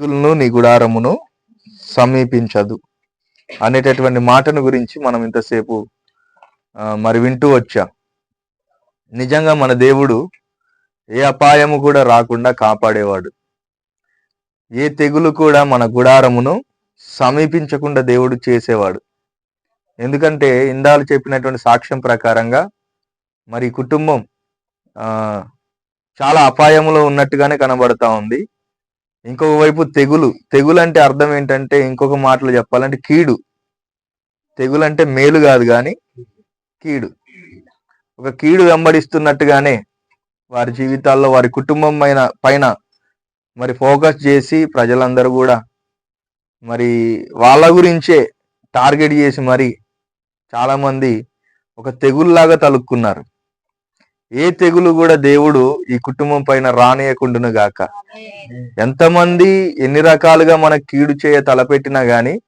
తెగులును నీ గుడారమును సమీపించదు. అనేటటువంటి మాటను గురించి మనం ఇంతసేపు మరి వింటూ వచ్చాం. నిజంగా మన దేవుడు ఏ అపాయము కూడా రాకుండా కాపాడేవాడు. ఏ తెగులు కూడా మన గుడారమును సమీపించకుండా దేవుడు చేసేవాడు. ఎందుకంటే ఇందాలు చెప్పినటువంటి సాక్ష్యం ప్రకారంగా మరి కుటుంబం చాలా అపాయములో ఉన్నట్టుగానే కనబడతా ఉంది. ఇంకొక వైపు తెగులు. తెగులు అంటే అర్థం ఏంటంటే ఇంకొక మాటలు చెప్పాలంటే కీడు. తెగులు అంటే మేలు కాదు కానీ కీడు. ఒక కీడు వెంబడిస్తున్నట్టుగానే వారి జీవితాల్లో వారి కుటుంబం పైన పైన మరి ఫోకస్ చేసి ప్రజలందరూ కూడా మరి వాళ్ళ గురించే టార్గెట్ చేసి మరి చాలామంది ఒక తెగుల్లాగా తలుక్కున్నారు ఏ తెగులు కూడా దేవుడు ఈ కుటుంబం పైన రానియకుండును గాక. ఎంతమంది ఎన్ని రకాలుగా మన కీడు చేయ తలపెట్టినా గాని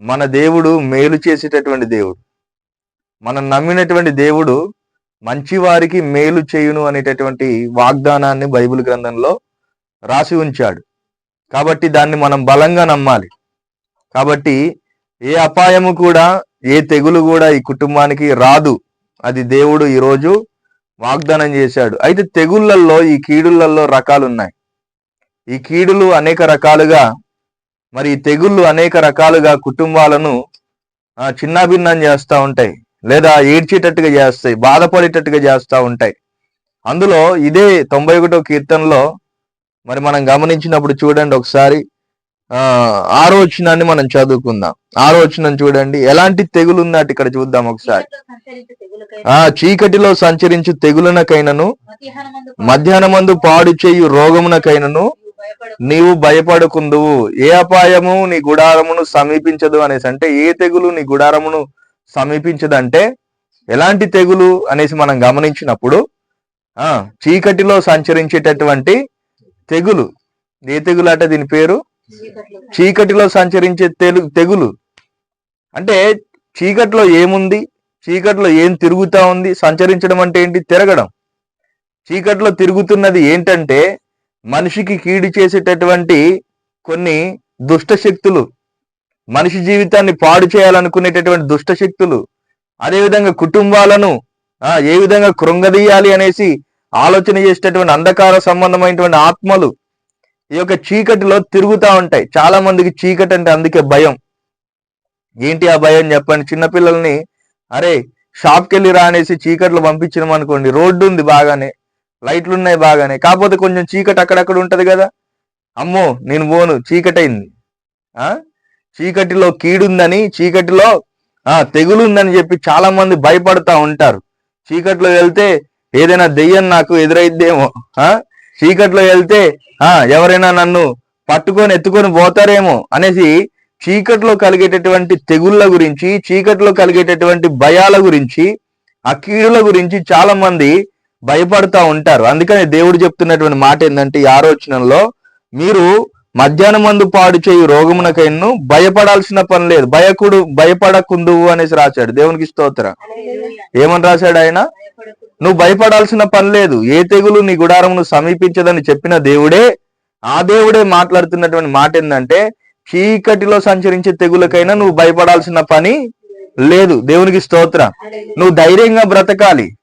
మన దేవుడు మేలు చేసేటటువంటి దేవుడు. మనం నమ్మినటువంటి దేవుడు మంచి వారికి మేలు చేయును అనేటటువంటి వాగ్దానాన్ని బైబిల్ గ్రంథంలో రాసి ఉంచాడు. కాబట్టి దాన్ని మనం బలంగా నమ్మాలి. కాబట్టి ఏ అపాయము కూడా ఏ తెగులు కూడా ఈ కుటుంబానికి రాదు. అది దేవుడు ఈరోజు వాగ్దానం చేశాడు. అయితే తెగుళ్ళల్లో ఈ కీడులలో రకాలు ఉన్నాయి ఈ కీడులు అనేక రకాలుగా మరి ఈ తెగుళ్ళు అనేక రకాలుగా కుటుంబాలను చిన్నాభిన్నం చేస్తూ ఉంటాయి. లేదా ఏడ్చేటట్టుగా చేస్తాయి బాధపడేటట్టుగా చేస్తూ ఉంటాయి. అందులో ఇదే తొంభై ఒకటో కీర్తనలో మరి మనం గమనించినప్పుడు చూడండి ఒకసారి. ఆ ఆరోచనాన్ని మనం చదువుకుందాం. ఆరోచన చూడండి ఎలాంటి తెగులు ఉన్నట్టు ఇక్కడ చూద్దాం ఒకసారి. ఆ చీకటిలో సంచరించు తెగులనకైనను. మధ్యాహ్నమందు పాడు చేయు రోగమునకైనను. నీవు భయపడకుందువు. ఏ అపాయము నీ గుడారమును సమీపించదు అనేసి అంటే ఏ తెగులు నీ గుడారమును సమీపించదంటే ఎలాంటి తెగులు అనేసి మనం గమనించినప్పుడు ఆ చీకటిలో సంచరించేటటువంటి తెగులు. ఏ తెగులు అంటే దీని పేరు? చీకటిలో సంచరించే తెగులు. అంటే చీకటిలో ఏముంది? చీకటిలో ఏం తిరుగుతా ఉంది? సంచరించడం అంటే ఏంటి? తిరగడం. చీకటిలో తిరుగుతున్నది ఏంటంటే మనిషికి కీడు చేసేటటువంటి కొన్ని దుష్ట శక్తులు. మనిషి జీవితాన్ని పాడు చేయాలనుకునేటటువంటి దుష్ట శక్తులు. అదేవిధంగా కుటుంబాలను ఆ ఏ విధంగా కృంగదీయాలి అనేసి ఆలోచన చేసేటటువంటి అంధకార సంబంధమైనటువంటి ఆత్మలు ఈ యొక్క చీకటిలో తిరుగుతూ ఉంటాయి. చాలా మందికి చీకటి అంటే అందుకే భయం. ఏంటి ఆ భయం చెప్పండి. చిన్నపిల్లల్ని అరే షాప్కి వెళ్ళి రా అనేసి చీకట్లో పంపించినాం అనుకోండి. రోడ్డు ఉంది బాగానే లైట్లు ఉన్నాయి బాగానే. కాకపోతే కొంచెం చీకటి అక్కడక్కడ ఉంటుంది కదా. అమ్మో నేను పోను. చీకటైంది. ఆ? చీకటిలో కీడుందని చీకటిలో ఆ తెగులుందని చెప్పి చాలా మంది భయపడతా ఉంటారు. చీకట్లో వెళ్తే ఏదైనా దెయ్యం నాకు ఎదురైద్దేమో. ఆ? చీకట్లో వెళ్తే ఆ ఎవరైనా నన్ను పట్టుకొని ఎత్తుకొని పోతారేమో అనేసి చీకట్లో కలిగేటటువంటి తెగుళ్ళ గురించి చీకట్లో కలిగేటటువంటి భయాల గురించి ఆ కీడుల గురించి చాలా మంది భయపడుతూ ఉంటారు. అందుకని దేవుడు చెప్తున్నటువంటి మాట ఏంటంటే ఈ ఆలోచనలో మీరు మధ్యాహ్నం మందు పాడు చేయు రోగమునకైను భయపడాల్సిన పని లేదు. భయకుడు భయపడకుందువు అనేసి రాశాడు. దేవునికి స్తోత్రం. ఏమని రాశాడు ఆయన? నువ్వు భయపడాల్సిన పని లేదు. ఏ తెగులు నీ గుడారమును సమీపించదని చెప్పిన దేవుడే ఆ దేవుడే మాట్లాడుతున్నటువంటి మాట ఏంటంటే చీకటిలో సంచరించే తెగులకైనా నువ్వు భయపడాల్సిన పని లేదు. దేవునికి స్తోత్రం. నువ్వు ధైర్యంగా బ్రతకాలి.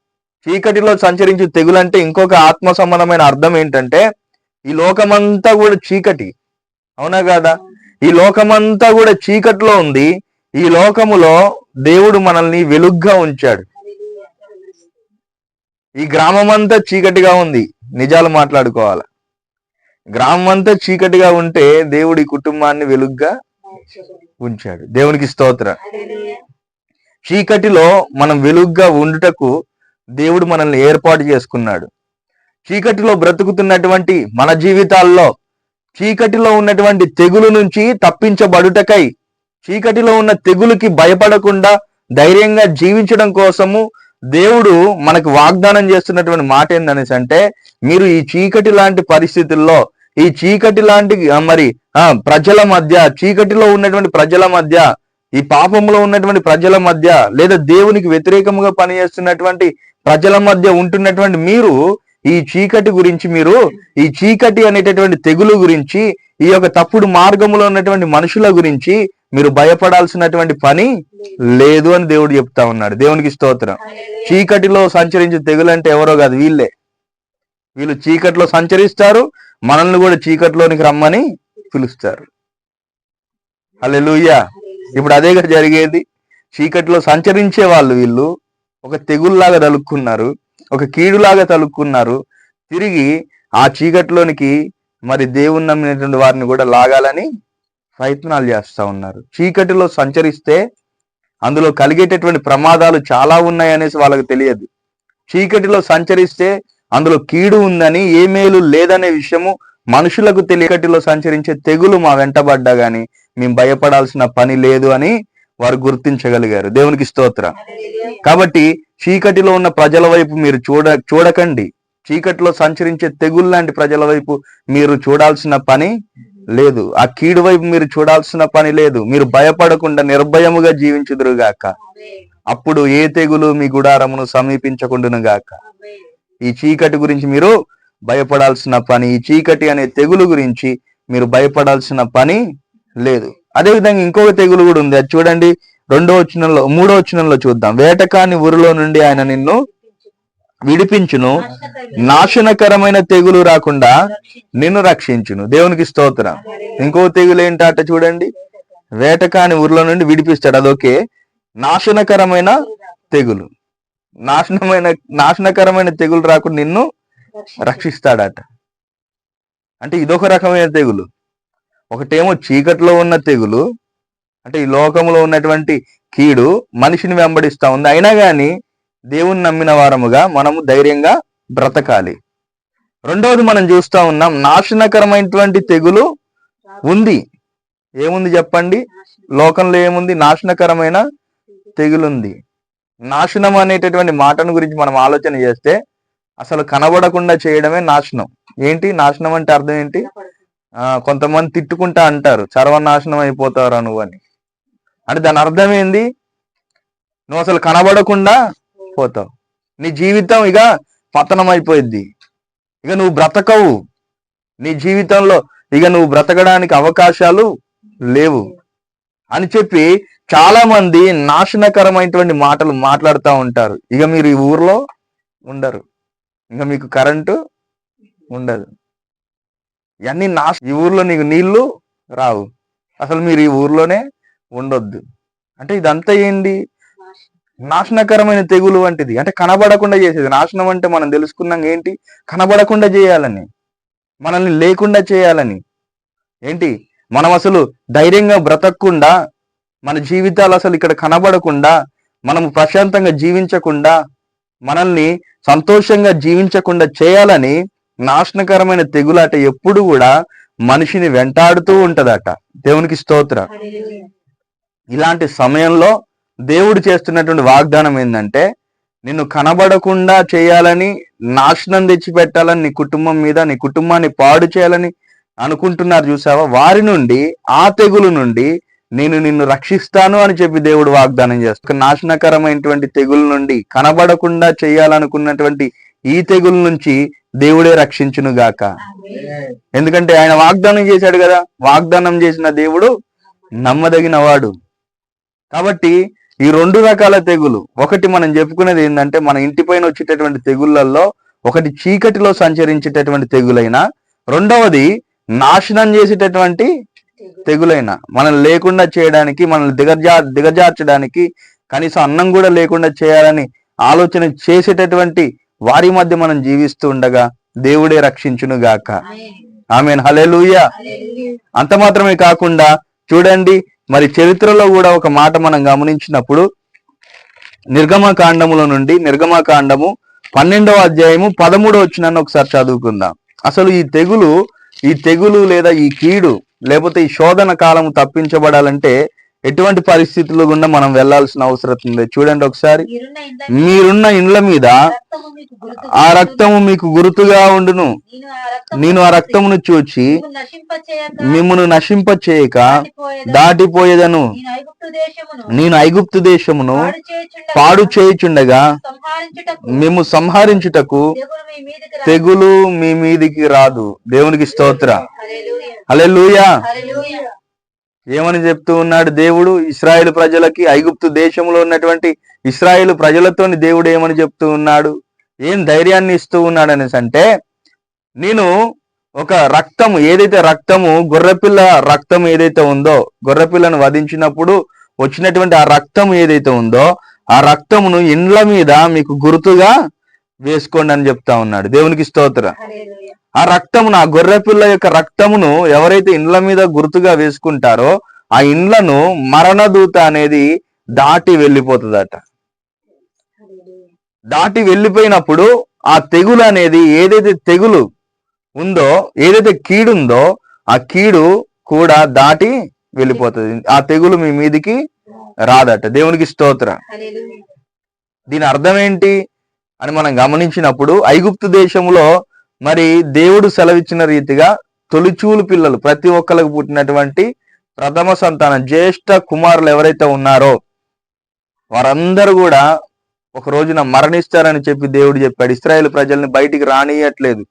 చీకటిలో సంచరించే తెగులంటే ఇంకొక ఆత్మ సంబంధమైన అర్థం ఏంటంటే ఈ లోకమంతా కూడా చీకటి. అవునా కాదా? ఈ లోకమంతా కూడా చీకటిలో ఉంది. ఈ లోకములో దేవుడు మనల్ని వెలుగ్గా ఉంచాడు. ఈ గ్రామం అంతా చీకటిగా ఉంది. నిజాలు మాట్లాడుకోవాలి? గ్రామం అంతా చీకటిగా ఉంటే దేవుడు ఈ కుటుంబాన్ని వెలుగ్గా ఉంచాడు. దేవునికి స్తోత్ర. చీకటిలో మనం వెలుగ్గా ఉండుటకు దేవుడు మనల్ని ఏర్పాటు చేసుకున్నాడు. చీకటిలో బ్రతుకుతున్నటువంటి మన జీవితాల్లో చీకటిలో ఉన్నటువంటి తెగులు నుంచి తప్పించబడుటకై చీకటిలో ఉన్న తెగులుకి భయపడకుండా ధైర్యంగా జీవించడం కోసము దేవుడు మనకు వాగ్దానం చేస్తున్నటువంటి మాట ఏందనేసి అంటే మీరు ఈ చీకటి లాంటి పరిస్థితుల్లో ఈ చీకటి లాంటి మరి ఆ ప్రజల మధ్య చీకటిలో ఉన్నటువంటి ప్రజల మధ్య ఈ పాపంలో ఉన్నటువంటి ప్రజల మధ్య లేదా దేవునికి వ్యతిరేకముగా పనిచేస్తున్నటువంటి ప్రజల మధ్య ఉంటున్నటువంటి మీరు ఈ చీకటి గురించి మీరు ఈ చీకటి అనేటటువంటి తెగులు గురించి ఈ యొక్క తప్పుడు మార్గంలో ఉన్నటువంటి మనుషుల గురించి మీరు భయపడాల్సినటువంటి పని లేదు అని దేవుడు చెప్తా ఉన్నాడు. దేవునికి స్తోత్రం. చీకటిలో సంచరించే తెగులు అంటే ఎవరో కాదు వీళ్ళే. వీళ్ళు చీకటిలో సంచరిస్తారు మనల్ని కూడా చీకటిలోనికి రమ్మని పిలుస్తారు. హల్లెలూయా. ఇప్పుడు అదేగా జరిగేది. చీకటిలో సంచరించే వాళ్ళు వీళ్ళు ఒక తెగుల్లాగా తలుక్కున్నారు ఒక కీడులాగా తలుక్కున్నారు. తిరిగి ఆ చీకట్లోనికి మరి దేవుని నమ్మినటువంటి వారిని కూడా లాగాలని ప్రయత్నాలు చేస్తా ఉన్నారు. చీకటిలో సంచరిస్తే అందులో కలిగేటటువంటి ప్రమాదాలు చాలా ఉన్నాయి అనేసి వాళ్ళకి తెలియదు. చీకటిలో సంచరిస్తే అందులో కీడు ఉందని ఏ మేలు లేదనే విషయము మనుషులకు తెలియకటిలో సంచరించే తెగులు మా వెంటబడ్డా గాని మేము భయపడాల్సిన పని లేదు అని వారు గుర్తించగలిగారు. దేవునికి స్తోత్ర. కాబట్టి చీకటిలో ఉన్న ప్రజల వైపు మీరు చూడ చూడకండి. చీకటిలో సంచరించే తెగుళ్ళ లాంటి ప్రజల వైపు మీరు చూడాల్సిన పని లేదు. ఆ కీడు వైపు మీరు చూడాల్సిన పని లేదు. మీరు భయపడకుండా నిర్భయముగా జీవించుదురుగాక. అప్పుడు ఏ తెగులు మీ గుడారమును సమీపించకుండును గాక ఈ చీకటి గురించి మీరు భయపడాల్సిన పని ఈ చీకటి అనే తెగులు గురించి మీరు భయపడాల్సిన పని లేదు. అదేవిధంగా ఇంకొక తెగులు కూడా ఉంది. అది చూడండి రెండో వచనంలో మూడో వచనంలో చూద్దాం. వేటకాని ఊరిలో నుండి ఆయన నిన్ను విడిపించును. నాశనకరమైన తెగులు రాకుండా నిన్ను రక్షించును. దేవునికి స్తోత్రం. ఇంకో తెగులు ఏంటట చూడండి. వేటకాని ఊరిలో నుండి విడిపిస్తాడు. అదొకే నాశనకరమైన తెగులు. నాశనమైన నాశనకరమైన తెగులు రాకుండా నిన్ను రక్షిస్తాడట. అంటే ఇదొక రకమైన తెగులు. ఒకటేమో చీకట్లో ఉన్న తెగులు అంటే ఈ లోకంలో ఉన్నటువంటి కీడు మనిషిని వెంబడిస్తూ ఉంది. అయినా కానీ దేవుణ్ణి నమ్మిన వారముగా మనము ధైర్యంగా బ్రతకాలి. రెండవది మనం చూస్తా ఉన్నాం నాశనకరమైనటువంటి తెగులు ఉంది. ఏముంది చెప్పండి? లోకంలో ఏముంది? నాశనకరమైన తెగులుంది. నాశనం అనేటటువంటి మాటను గురించి మనం ఆలోచన చేస్తే అసలు కనబడకుండా చేయడమే నాశనం. ఏంటి? నాశనం అంటే అర్థం ఏంటి? కొంతమంది తిట్టుకుంటా అంటారు సర్వనాశనం అయిపోతారు నువ్వు అని. అంటే దాని అర్థం ఏంది? నువ్వు అసలు కనబడకుండా పోతావు. నీ జీవితం ఇక పతనం అయిపోయింది ఇక నువ్వు బ్రతకవు. నీ జీవితంలో ఇక నువ్వు బ్రతకడానికి అవకాశాలు లేవు. అని చెప్పి చాలా మంది నాశనకరమైనటువంటి మాటలు మాట్లాడుతూ ఉంటారు. ఇక మీరు ఈ ఊర్లో ఉండరు. ఇంకా మీకు కరెంటు ఉండదు. ఇవన్నీ నాశ ఈ ఊర్లో నీకు నీళ్ళు రావు. అసలు మీరు ఈ ఊర్లోనే ఉండొద్దు. అంటే ఇదంతా ఏంటి? నాశనకరమైన తెగులు వంటిది. అంటే కనబడకుండా చేసేది. నాశనం అంటే మనం తెలుసుకున్నాం ఏంటి? కనబడకుండా చేయాలని. మనల్ని లేకుండా చేయాలని. ఏంటి? మనం అసలు ధైర్యంగా బ్రతకకుండా మన జీవితాలు అసలు ఇక్కడ కనబడకుండా మనం ప్రశాంతంగా జీవించకుండా మనల్ని సంతోషంగా జీవించకుండా చేయాలని నాశనకరమైన తెగులాట ఎప్పుడు కూడా మనిషిని వెంటాడుతూ ఉంటదట. దేవునికి స్తోత్రం. ఇలాంటి సమయంలో దేవుడు చేస్తున్నటువంటి వాగ్దానం ఏంటంటే నిన్ను కనబడకుండా చేయాలని నాశనం తెచ్చిపెట్టాలని నీ కుటుంబం మీద నీ కుటుంబాన్ని పాడు చేయాలని అనుకుంటున్నారు చూసావా? వారి నుండి ఆ తెగులు నుండి నేను నిన్ను రక్షిస్తాను అని చెప్పి దేవుడు వాగ్దానం చేస్తాను నాశనకరమైనటువంటి తెగుల నుండి కనబడకుండా చేయాలనుకున్నటువంటి ఈ తెగుల నుంచి దేవుడే రక్షించును గాక. ఎందుకంటే ఆయన వాగ్దానం చేశాడు కదా. వాగ్దానం చేసిన దేవుడు నమ్మదగిన వాడు. కాబట్టి ఈ రెండు రకాల తెగులు. ఒకటి మనం చెప్పుకునేది ఏంటంటే మన ఇంటి పైన వచ్చేటటువంటి తెగుళ్ళల్లో ఒకటి చీకటిలో సంచరించేటటువంటి తెగులైన రెండవది నాశనం చేసేటటువంటి తెగులైన. మనం లేకుండా చేయడానికి మనల్ని దిగజా దిగజార్చడానికి కనీసం అన్నం కూడా లేకుండా చేయాలని ఆలోచన చేసేటటువంటి వారి మధ్య మనం జీవిస్తూ ఉండగా దేవుడే రక్షించును గాక. ఆమె హలెలుయా అంత మాత్రమే కాకుండా చూడండి మరి చరిత్రలో కూడా ఒక మాట మనం గమనించినప్పుడు నిర్గమ కాండములో నుండి నిర్గమ కాండము పన్నెండవ అధ్యాయము పదమూడవ వచ్చినాన్ని ఒకసారి చదువుకుందాం. అసలు ఈ తెగులు ఈ తెగులు లేదా ఈ కీడు లేకపోతే ఈ శోధన కాలము తప్పించబడాలంటే ఎటువంటి పరిస్థితుల్లో గుండా మనం వెళ్ళాల్సిన అవసరం ఉంది? చూడండి ఒకసారి. మీరున్న ఇండ్ల మీద ఆ రక్తము మీకు గుర్తుగా ఉండును. నేను ఆ రక్తమును చూచి మిమ్మును నశింప చేయక దాటిపోయేదను. నేను ఐగుప్తు దేశమును పాడు చేయుచుండగా మేము సంహరించుటకు తెగులు మీ మీదకి రాదు. దేవునికి స్తోత్ర. హల్లెలూయా. ఏమని చెప్తూ ఉన్నాడు దేవుడు? ఇస్రాయేల్ ప్రజలకి ఐగుప్తు దేశంలో ఉన్నటువంటి ఇస్రాయేల్ ప్రజలతోని దేవుడు ఏమని చెప్తూ ఉన్నాడు? ఏం ధైర్యాన్ని ఇస్తూ ఉన్నాడు అనేసి అంటే నేను ఒక రక్తము ఏదైతే రక్తము గొర్రెపిల్ల రక్తం ఏదైతే ఉందో గొర్రెపిల్లను వధించినప్పుడు వచ్చినటువంటి ఆ రక్తం ఏదైతే ఉందో ఆ రక్తమును ఇండ్ల మీద మీకు గుర్తుగా వేసుకోండి అని చెప్తా ఉన్నాడు. దేవునికి స్తోత్ర. ఆ రక్తమును ఆ గొర్రె పిల్ల యొక్క రక్తమును ఎవరైతే ఇండ్ల మీద గుర్తుగా వేసుకుంటారో ఆ ఇండ్లను మరణదూత అనేది దాటి వెళ్ళిపోతుందట. దాటి వెళ్ళిపోయినప్పుడు ఆ తెగులు అనేది ఏదైతే తెగులు ఉందో ఏదైతే కీడు ఉందో ఆ కీడు కూడా దాటి వెళ్ళిపోతుంది ఆ తెగులు మీ మీదికి రాదట దేవునికి స్తోత్ర. దీని అర్థం ఏంటి అని మనం గమనించినప్పుడు ఐగుప్తు దేశంలో మరి దేవుడు సెలవిచ్చిన రీతిగా తొలిచూలు పిల్లలు ప్రతి ఒక్కరికి పుట్టినటువంటి ప్రథమ సంతానం జ్యేష్ఠ కుమారులు ఎవరైతే ఉన్నారో వారందరూ కూడా ఒక రోజున మరణిస్తారని చెప్పి దేవుడు చెప్పాడు. ఇస్రాయేల్ ప్రజల్ని బయటికి రానియట్లేదు.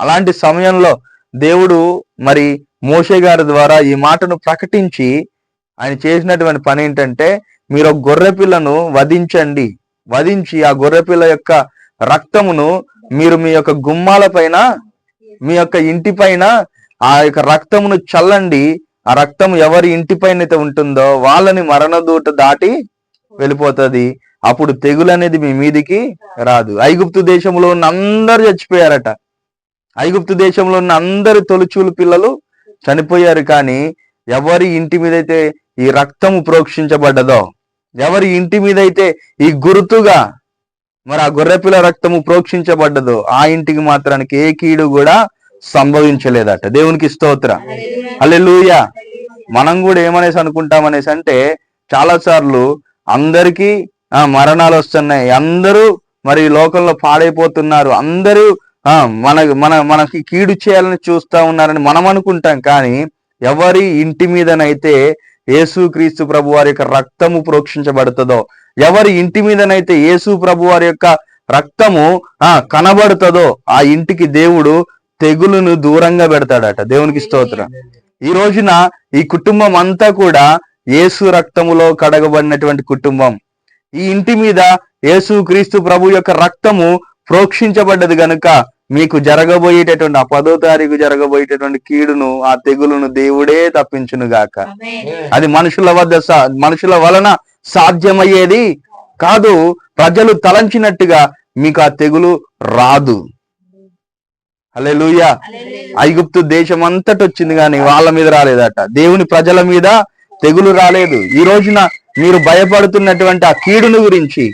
అలాంటి సమయంలో దేవుడు మరి మోషే గారి ద్వారా ఈ మాటను ప్రకటించి ఆయన చేసినటువంటి పని ఏంటంటే మీరు ఒక గొర్రె పిల్లను వధించండి. వధించి ఆ గొర్రె పిల్ల యొక్క రక్తమును మీరు మీ యొక్క గుమ్మాల పైన మీ యొక్క ఇంటి పైన ఆ యొక్క రక్తమును చల్లండి. ఆ రక్తం ఎవరి ఇంటి పైన అయితే ఉంటుందో వాళ్ళని మరణదూట దాటి వెళ్ళిపోతుంది. అప్పుడు తెగులు అనేది మీ మీదికి రాదు. ఐగుప్తు దేశంలో ఉన్న అందరు చచ్చిపోయారట. ఐగుప్తు దేశంలో ఉన్న అందరు తొలిచూలు పిల్లలు చనిపోయారు కానీ ఎవరి ఇంటి మీద అయితే ఈ రక్తము ప్రోక్షించబడ్డదో ఎవరి ఇంటి మీద అయితే ఈ గుర్తుగా మరి ఆ గొర్రెపిల్ల రక్తము ప్రోక్షించబడ్డదో. ఆ ఇంటికి మాత్రానికి ఏ కీడు కూడా సంభవించలేదట. దేవునికి స్తోత్ర. అల్లెలుయ మనం కూడా ఏమనేసి అనుకుంటాం అనేసి అంటే చాలా సార్లు అందరికీ ఆ మరణాలు వస్తున్నాయి. అందరూ మరి లోకంలో పాడైపోతున్నారు. అందరూ ఆ మన మన మనకి కీడు చేయాలని చూస్తా ఉన్నారని మనం అనుకుంటాం. కానీ ఎవరి ఇంటి మీదనైతే యేసుక్రీస్తు ప్రభు వారి యొక్క రక్తము ప్రోక్షించబడుతుందో ఎవరి ఇంటి మీదనైతే యేసు ప్రభు వారి యొక్క రక్తము ఆ కనబడుతుందో ఆ ఇంటికి దేవుడు తెగులును దూరంగా పెడతాడట. దేవునికి స్తోత్రం. ఈ రోజున ఈ కుటుంబం అంతా కూడా యేసు రక్తములో కడగబడినటువంటి కుటుంబం. ఈ ఇంటి మీద యేసు క్రీస్తు ప్రభు యొక్క రక్తము ప్రోక్షించబడ్డది గనుక మీకు జరగబోయేటటువంటి ఆ పదో తారీఖు జరగబోయేటటువంటి కీడును ఆ తెగులును దేవుడే తప్పించును గాక. అది మనుషుల వద్ద మనుషుల వలన సాధ్యమయ్యేది కాదు. ప్రజలు తలంచినట్టుగా మీకు ఆ తెగులు రాదు. హల్లెలూయా. హల్లెలూయా. ఐగుప్తు దేశం అంతటి వచ్చింది కానీ వాళ్ళ మీద రాలేదట. దేవుని ప్రజల మీద తెగులు రాలేదు. ఈ రోజున మీరు భయపడుతున్నటువంటి ఆ కీడును గురించి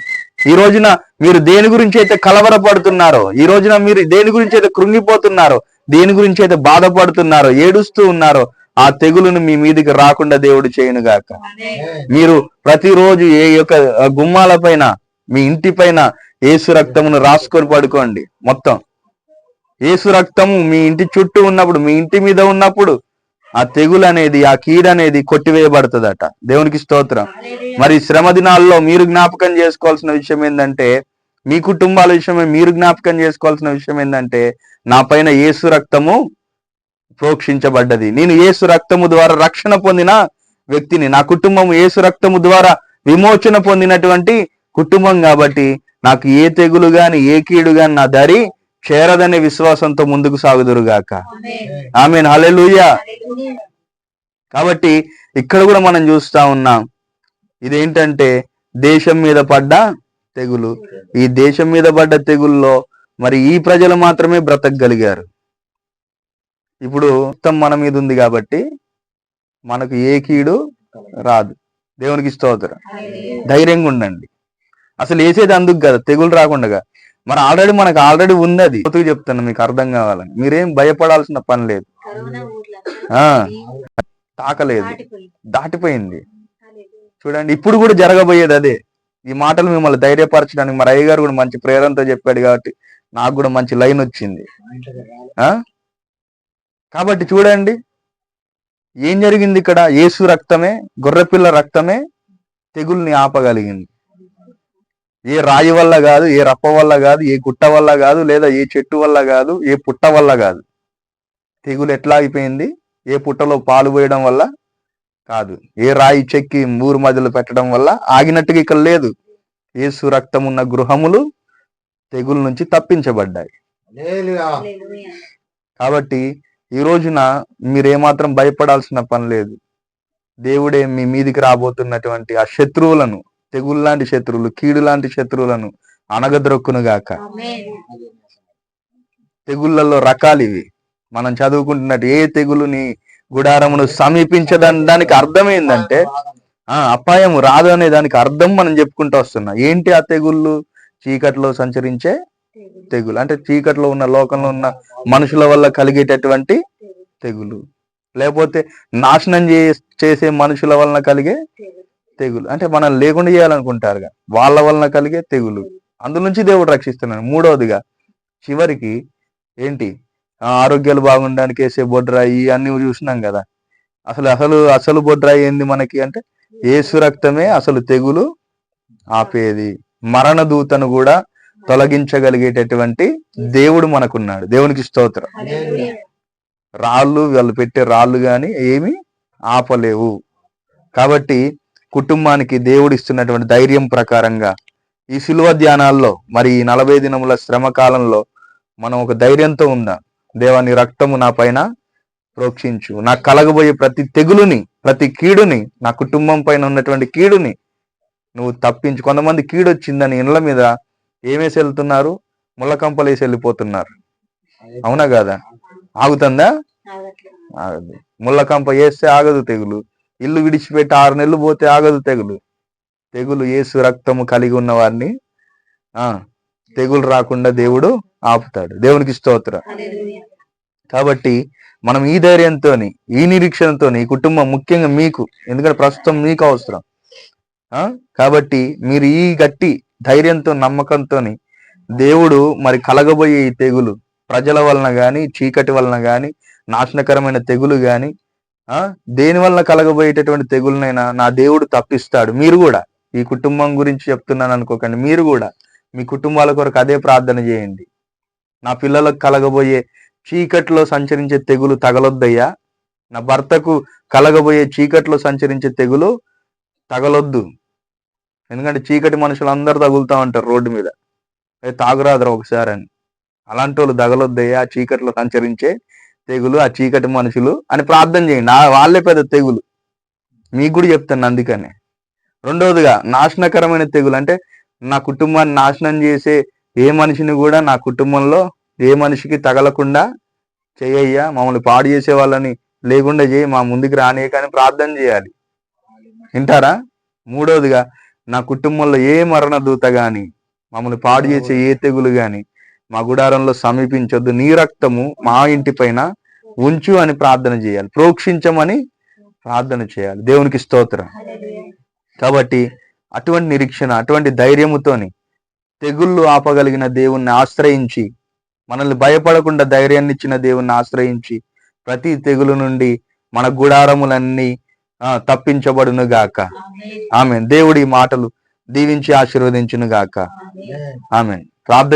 ఈ రోజున మీరు దేని గురించి అయితే కలవరపడుతున్నారో ఈ రోజున మీరు దేని గురించి అయితే కృంగిపోతున్నారో దేని గురించి అయితే బాధపడుతున్నారో ఏడుస్తూ ఉన్నారో ఆ తెగులును మీ మీదికి రాకుండా దేవుడు చేయనుగాక. మీరు ప్రతిరోజు ఏ యొక్క గుమ్మాల పైన మీ ఇంటి పైన ఏసు రక్తమును రాసుకొని పడుకోండి. మొత్తం. ఏసు రక్తము మీ ఇంటి చుట్టూ ఉన్నప్పుడు మీ ఇంటి మీద ఉన్నప్పుడు ఆ తెగులు అనేది ఆ కీడు అనేది కొట్టివేయబడుతుందట. దేవునికి స్తోత్రం. మరి శ్రమ దినాల్లో మీరు జ్ఞాపకం చేసుకోవాల్సిన విషయం ఏంటంటే మీ కుటుంబాల విషయమే మీరు జ్ఞాపకం చేసుకోవాల్సిన విషయం ఏంటంటే నా పైన ఏసు రక్తము ప్రోక్షించబడ్డది. నేను ఏసు రక్తము ద్వారా రక్షణ పొందిన వ్యక్తిని నా కుటుంబం ఏసు రక్తము ద్వారా విమోచన పొందినటువంటి కుటుంబం కాబట్టి నాకు ఏ తెగులు గాని ఏ కీడు గాని నా దరి చేరదనే విశ్వాసంతో ముందుకు సాగుదురుగాక. ఆమేన్. ఆమె హల్లెలూయా. కాబట్టి ఇక్కడ కూడా మనం చూస్తా ఉన్నాం. ఇదేంటంటే దేశం మీద పడ్డ తెగులు. ఈ దేశం మీద పడ్డ తెగుల్లో మరి ఈ ప్రజలు మాత్రమే బ్రతకగలిగారు. ఇప్పుడు మొత్తం మన మీద ఉంది కాబట్టి మనకు ఏ కీడు రాదు. దేవునికి స్తోత్రం. ధైర్యంగా ఉండండి. అసలు వేసేది అందుకు కదా తెగులు రాకుండా మరి ఆల్రెడీ మనకు ఆల్రెడీ ఉంది అది. కొత్తగా చెప్తాను మీకు అర్థం కావాలని. మీరేం భయపడాల్సిన పని లేదు. తాకలేదు. దాటిపోయింది. చూడండి ఇప్పుడు కూడా జరగబోయేది అదే. ఈ మాటలు మిమ్మల్ని ధైర్యపరచడానికి మరి అయ్య గారు కూడా మంచి ప్రేరణతో చెప్పాడు కాబట్టి నాకు కూడా మంచి లైన్ వచ్చింది. ఆ? కాబట్టి చూడండి. ఏం జరిగింది ఇక్కడ? యేసు రక్తమే గొర్రెపిల్ల రక్తమే తెగుల్ని ఆపగలిగింది. ఏ రాయి వల్ల కాదు ఏ రప్ప వల్ల కాదు ఏ గుట్ట వల్ల కాదు లేదా ఏ చెట్టు వల్ల కాదు ఏ పుట్ట వల్ల కాదు. తెగులు ఎట్లా అయిపోయింది ఏ పుట్టలో పాలు పోయడం వల్ల కాదు. ఏ రాయి చెక్కి ఊరు మధ్యలో పెట్టడం వల్ల ఆగినట్టుగా ఇక్కడ లేదు. యేసు రక్తం ఉన్న గృహములు తెగుల నుంచి తప్పించబడ్డాయి. కాబట్టి ఈ రోజున మీరేమాత్రం భయపడాల్సిన పని లేదు. దేవుడే మీ మీదికి రాబోతున్నటువంటి ఆ శత్రువులను తెగులు లాంటి శత్రువులు కీడు లాంటి శత్రువులను అనగద్రొక్కును గాక. ఆమేన్. తెగుళ్ళల్లో రకాలు ఇవి. మనం చదువుకుంటున్నట్టు ఏ తెగులుని గుడారమును సమీపించదని దానికి అర్థం ఏంటంటే ఆ అపాయం రాదు అనే దానికి అర్థం మనం చెప్పుకుంటూ వస్తున్నాం. ఏంటి ఆ తెగుళ్ళు? చీకట్లో సంచరించే తెగులు. అంటే చీకట్లో ఉన్న లోకంలో ఉన్న మనుషుల వల్ల కలిగేటటువంటి తెగులు. లేకపోతే నాశనం చే చేసే మనుషుల వలన కలిగే తెగులు. అంటే మనం లేకుండా చేయాలనుకుంటారుగా. వాళ్ళ వలన కలిగే తెగులు. అందు నుంచి దేవుడు రక్షిస్తున్నాడు. మూడవదిగా చివరికి ఏంటి? ఆరోగ్యాలు బాగుండడానికి వేసే బొడ్రాయి అన్ని చూసినాం కదా. అసలు అసలు అసలు బొడ్రాయి ఏంది మనకి అంటే ఏసు రక్తమే అసలు తెగులు ఆపేది. మరణ దూతను కూడా తొలగించగలిగేటటువంటి దేవుడు మనకున్నాడు. దేవునికి స్తోత్రం. రాళ్ళు వాళ్ళు పెట్టే రాళ్ళు గాని ఏమి ఆపలేవు. కాబట్టి కుటుంబానికి దేవుడు ఇస్తున్నటువంటి ధైర్యం ప్రకారంగా ఈ శిలువ ధ్యానాల్లో మరి ఈ నలభై దినముల శ్రమ కాలంలో మనం ఒక ధైర్యంతో ఉందాం. దేవాని రక్తము నా పైన ప్రోక్షించు. నాకు కలగబోయే ప్రతి తెగులుని ప్రతి కీడుని నా కుటుంబం పైన ఉన్నటువంటి కీడుని నువ్వు తప్పించు. కొంతమంది కీడు వచ్చిందని ఇండ్ల మీద ఏమేసి వెళ్తున్నారు? ముళ్ళకంపలేసి వెళ్ళిపోతున్నారు. అవునా కాదా? ఆగుతుందా. ఆగదు. ముళ్ళకంప వేస్తే ఆగదు తెగులు. ఇల్లు విడిచిపెట్టి ఆరు నెలలు పోతే ఆగదు తెగులు. తెగులు ఏసు రక్తము కలిగి ఉన్న వారిని ఆ తెగులు రాకుండా దేవుడు ఆపుతాడు. దేవునికి స్తోత్రం. కాబట్టి మనం ఈ ధైర్యంతోని ఈ నిరీక్షణతోని ఈ కుటుంబం ముఖ్యంగా మీకు ఎందుకంటే ప్రస్తుతం మీకు అవసరం. ఆ? కాబట్టి మీరు ఈ గట్టి ధైర్యంతో నమ్మకంతోని దేవుడు మరి కలగబోయే ఈ తెగులు ప్రజల వలన గాని చీకటి వలన గాని నాశనకరమైన తెగులు గాని ఆ? దేని వలన కలగబోయేటటువంటి తెగులనైనా నా దేవుడు తప్పిస్తాడు. మీరు కూడా ఈ కుటుంబం గురించి చెప్తున్నాను అనుకోకండి. మీరు కూడా మీ కుటుంబాల కొరకు అదే ప్రార్థన చేయండి. నా పిల్లలకు కలగబోయే చీకట్లో సంచరించే తెగులు తగలొద్దయ్యా. నా భర్తకు కలగబోయే చీకట్లో సంచరించే తెగులు తగలొద్దు. ఎందుకంటే చీకటి మనుషులు అందరు తగులుతా ఉంటారు రోడ్డు మీద. ఏ తాగురాదురా ఒకసారి అని. అలాంటి వాళ్ళు తగలొద్దయ్యా ఆ చీకటిలో సంచరించే తెగులు ఆ చీకటి మనుషులు అని ప్రార్థన చేయండి. నా వాళ్ళే పెద్ద తెగులు. మీకు కూడా చెప్తాను అందుకనే. రెండవదిగా నాశనకరమైన తెగులు అంటే నా కుటుంబాన్ని నాశనం చేసే ఏ మనిషిని కూడా నా కుటుంబంలో ఏ మనిషికి తగలకుండా చేయయ్యా మమ్మల్ని పాడు చేసే వాళ్ళని లేకుండా చేయి మా ముందుకు రానియ కానీ ప్రార్థన చేయాలి. వింటారా? మూడవదిగా నా కుటుంబంలో ఏ మరణ దూత గాని మమ్మల్ని పాడు చేసే ఏ తెగులు గాని మా గుడారంలో సమీపించొద్దు. నీ రక్తము మా ఇంటి పైన ఉంచు అని ప్రార్థన చేయాలి. ప్రోక్షించమని ప్రార్థన చేయాలి. దేవునికి స్తోత్రం. కాబట్టి అటువంటి నిరీక్షణ అటువంటి ధైర్యముతోని తెగుళ్ళు ఆపగలిగిన దేవుణ్ణి ఆశ్రయించి మనల్ని భయపడకుండా ధైర్యాన్ని ఇచ్చిన దేవుణ్ణి ఆశ్రయించి ప్రతి తెగులు నుండి మన గుడారములన్నీ తప్పించబడును గాక ఆమేన్. ఆమె దేవుడి మాటలు దీవించి ఆశీర్వదించును గాక. ఆమె ప్రార్థన